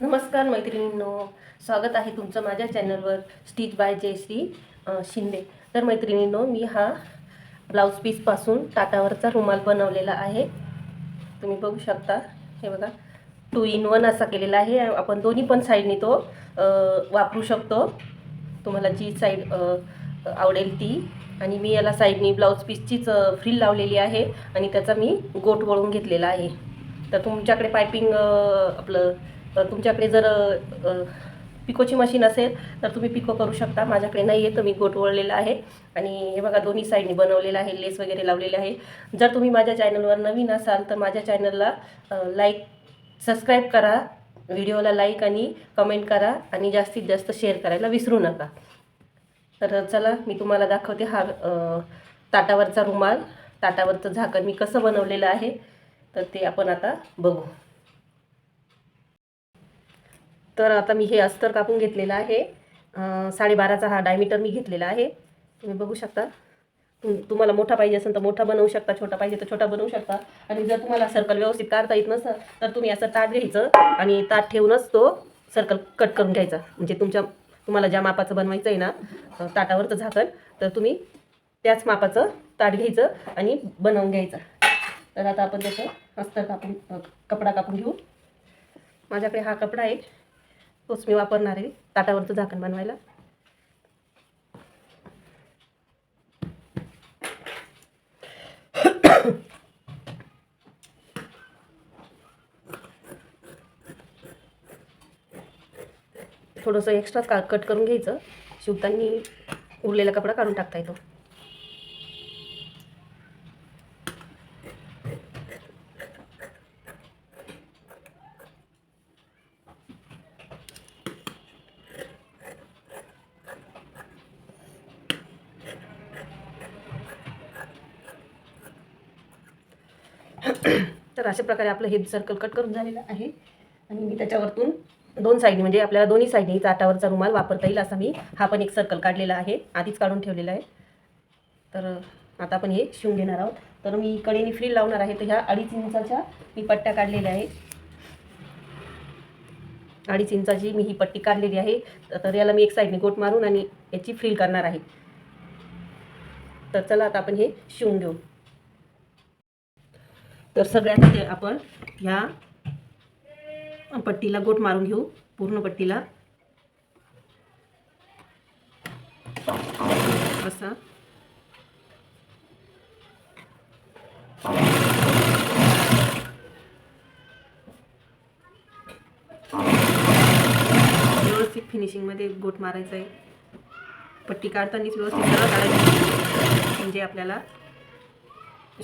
नमस्कार मैत्रिणींनो स्वागत आहे तुमचं माझ्या चॅनलवर स्टिच बाय जयश्री शिंदे. तर मैत्रिणींनो मी हा ब्लाऊज पीसपासून टाटावरचा रुमाल बनवलेला आहे. तुम्ही बघू शकता हे बघा टू इन वन असा केलेला आहे. आपण दोन्ही पण साईडनी तो वापरू शकतो. तुम्हाला जी साईड आवडेल ती. आणि मी याला साईडनी ब्लाऊज पीसचीच फ्रील लावलेली आहे आणि त्याचा मी गोट वळून घेतलेला आहे. तर तुमच्याकडे पायपिंग आपलं तुमच्याकडे जर पिकोची मशीन असेल तर तुम्ही पिको करू शकता. माझ्याकडे नाही आहे तर मी गोट वळलेला आहे. आणि हे बघा दोन्ही साईडनी बनवलेलं आहे लेस वगैरे लावलेले आहे. जर तुम्ही माझ्या चॅनलवर नवीन असाल तर माझ्या चॅनलला लाईक सबस्क्राईब करा. व्हिडिओला लाईक आणि कमेंट करा आणि जास्तीत जास्त शेअर करायला विसरू नका. तर चला मी तुम्हाला दाखवते हा ताटावरचा रुमाल. ताटावरचं झाकण मी कसं बनवलेलं आहे तर ते आपण आता बघू. तर आता मी हे अस्तर कापून घेतलेलं आहे. साडेबाराचा हा डायमीटर मी घेतलेला आहे. तुम्ही बघू शकता. तुम तुम्हाला मोठा पाहिजे असेल तर मोठा बनवू शकता छोटा पाहिजे तर छोटा बनवू शकता. आणि जर तुम्हाला सर्कल व्यवस्थित काढता येत नसेल तर तुम्ही असं ताट घ्यायचं आणि ताट ठेवूनच तो सर्कल कट करून घ्यायचा. म्हणजे तुमच्या तुम्हाला ज्या मापाचं बनवायचं आहे ना ताटावरचं झाकण तर तुम्ही त्याच मापाचं ताट घ्यायचं आणि बनवून घ्यायचं. तर आता आपण त्याचं अस्तर कापून कपडा कापून घेऊ. माझ्याकडे हा कपडा आहे. तोच मी वापरणार आहे ताटावरचं झाकण बनवायला. थोडंसं एक्स्ट्रा का कट करून घ्यायचं. शिवताना उरलेला कपडा काढून टाकता येतो. तर अशा प्रकारे आपलं हे सर्कल कट करून झालेलं आहे. आणि मी त्याच्यावरतून दोन साईडने म्हणजे आपल्याला दोन्ही साईडनी चाटावरचा रुमाल वापरता येईल असा मी हा पण एक सर्कल काढलेला आहे. आधीच काढून ठेवलेला आहे. तर आता आपण हे शिवून घेणार आहोत. तर मी कडेने फ्री लावणार आहे तर ह्या अडीच इंचाच्या मी पट्ट्या काढलेल्या आहे अडीच इंचाची मी ही पट्टी काढलेली आहे. तर याला मी एक साईडने गोट मारून आणि याची फ्रील करणार आहे. तर चला आता आपण हे शिवून घेऊ. तर सगळ्यात ते आपण ह्या पट्टीला गोट मारून घेऊ पूर्ण पट्टीला. असा. व्यवस्थित फिनिशिंगमध्ये गोट मारायचा आहे पट्टी काढतानाच व्यवस्थित सरळ काढायची. म्हणजे आपल्याला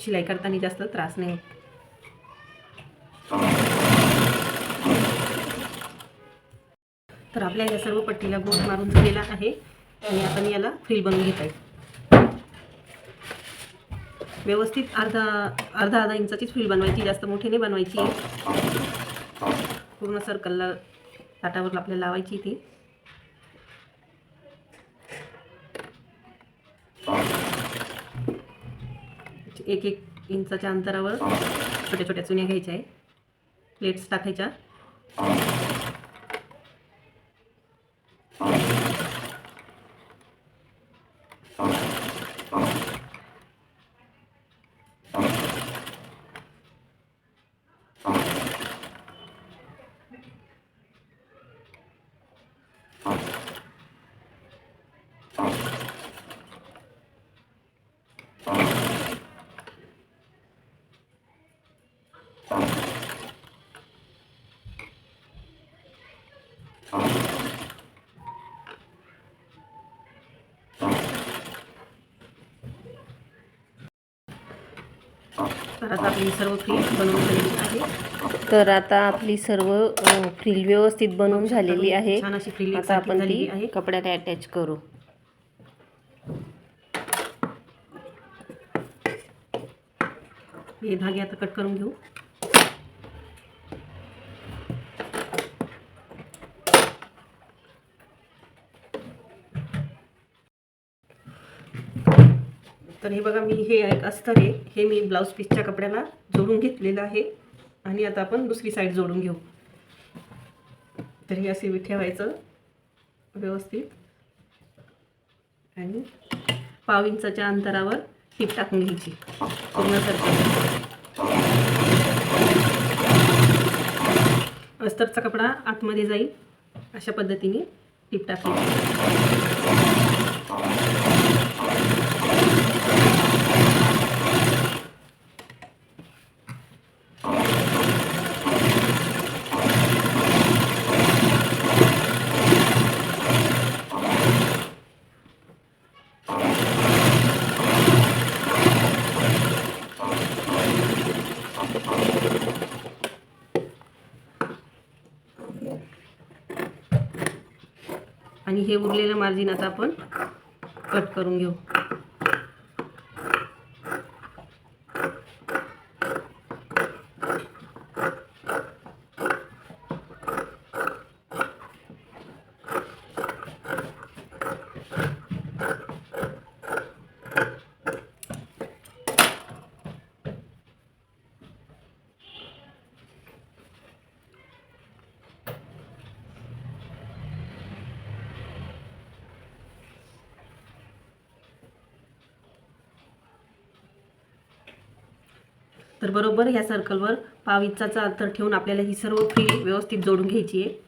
शिलाई करताना जास्त त्रास नाही होत. तर आपल्या या सर्व पट्टीला गोट मारून झालेला आहे. आणि आता मी याला फ्रील बनवून घेत आहे व्यवस्थित अर्धा अर्धा अर्धा इंचाचीच फ्रील बनवायची जास्त मोठी नाही बनवायची. पूर्ण सर्कलला ताटावर आपल्याला लावायची ती. एक एक इंचाच्या अंतरावर छोट्या छोट्या चुन्या घ्यायच्या आहे. प्लेट्स टाकायच्या. तर आता आपली सर्व फ्रील बनवून झालेली आहे तर आता आपली सर्व फ्रील व्यवस्थित बनवून झालेली आहे. आता आपण ती आहे. कपड्यात अटॅच करू. हे धागे आता कट करून घेऊ. तर हे बघा मी हे एक अस्तर आहे. हे मी ब्लाऊज पीसच्या कपड्याला जोडून घेतलेलं आहे. आणि आता आपण दुसरी साईड जोडून घेऊ. तर हे असे ठेवायचं व्यवस्थित. आणि पाव इंचाच्या अंतरावर टीप टाकून घ्यायची. पूर्ण अस्तरचा कपडा आतमध्ये जाईल. अशा पद्धतीने टीप टाकायची. आणि हे उरलेलं मार्जिन आता आपण कट करून घेऊ. तर बरोबर ह्या सर्कलवर पाव इंचाचा अंतर ठेवून आपल्याला ही सर्व फ्री व्यवस्थित जोडून घ्यायची आहे.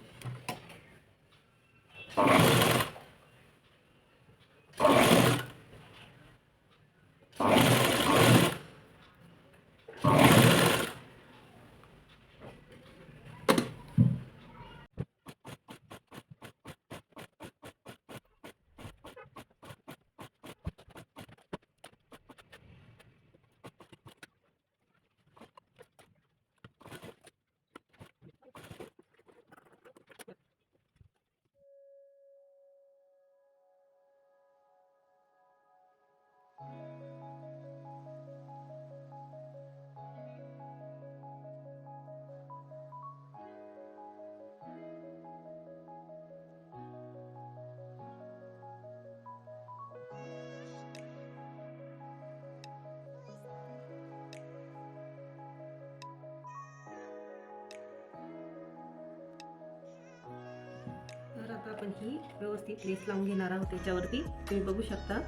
आपण ही व्यवस्थित लेस लावून घेणार आहोत त्याच्यावरती तुम्ही बघू शकता.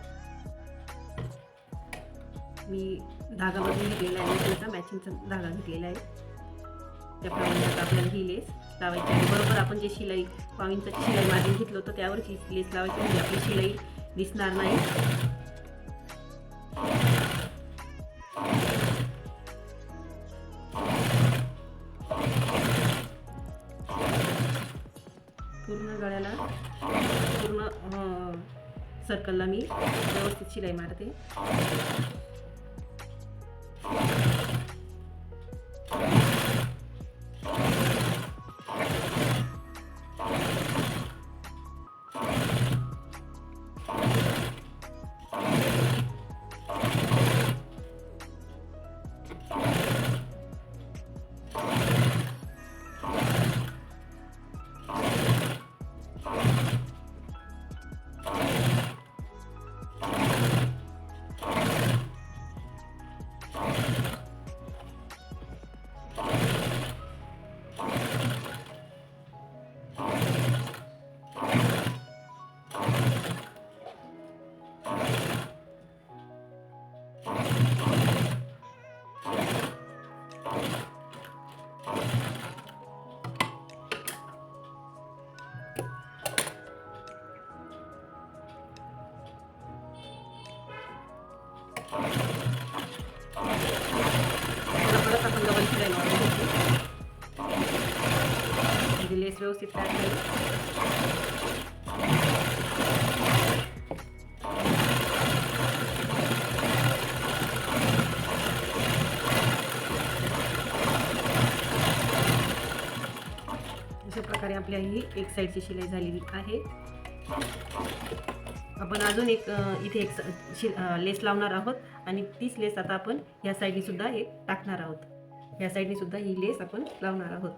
मी धागा बघून घेतलेला आहे. त्याचा मॅचिंगचा धागा घेतलेला आहे. त्याप्रमाणे आता आपल्याला ही लेस लावायची आहे. बरोबर आपण जे शिलाई पाविंचा शिलाई मार्जिन घेतलं होतं त्यावरची लेस लावायची म्हणजे आपली शिलाई दिसणार नाही. पूर्ण गळ्याला पूर्ण सर्कलला मी व्यवस्थित शिलाई मारते. परत आपण डबल शिलाई म्हणजे लेस व्यवस्थित तयार अशा प्रकारे आपल्या ही एक साईडची शिलाई झालेली आहे. आपण अजून एक इथे एक शि लेस लावणार आहोत आणि तीच लेस आता आपण ह्या साईडनी सुद्धा एक टाकणार आहोत. ह्या साईडनी सुद्धा ही लेस आपण लावणार आहोत.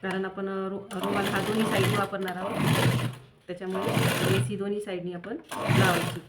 कारण आपण रो रुमाल हा दोन्ही साईडने वापरणार आहोत. त्याच्यामुळे लेस ही दोन्ही साईडनी आपण लावायची.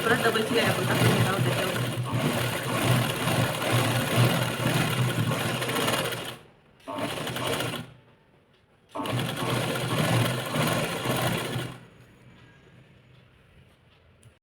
थोडा डबल शिलाई आपण टाकून घेत आहोत त्याच्यावर